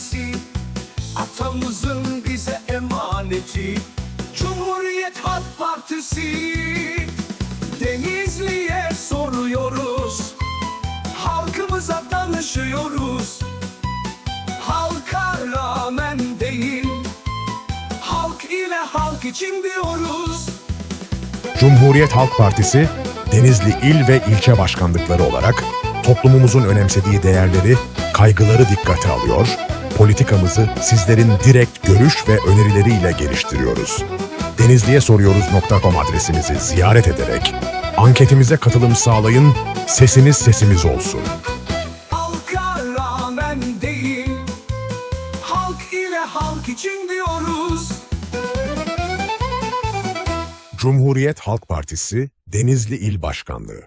hazinesi Atamızın bize emaneti. Cumhuriyet Halk Partisi Denizli'ye soruyoruz. Halkımıza danışıyoruz. Halka rağmen değil Halk ile halk için diyoruz. Cumhuriyet Halk Partisi Denizli il ve ilçe başkanlıkları olarak toplumumuzun önemsediği değerleri, kaygıları dikkate alıyor, politikamızı sizlerin direkt görüş ve önerileriyle geliştiriyoruz. Denizli'ye soruyoruz.com adresimizi ziyaret ederek anketimize katılım sağlayın, sesiniz sesimiz olsun. Halka rağmen değil Halk ile halk için diyoruz Cumhuriyet Halk Partisi, Denizli İl Başkanlığı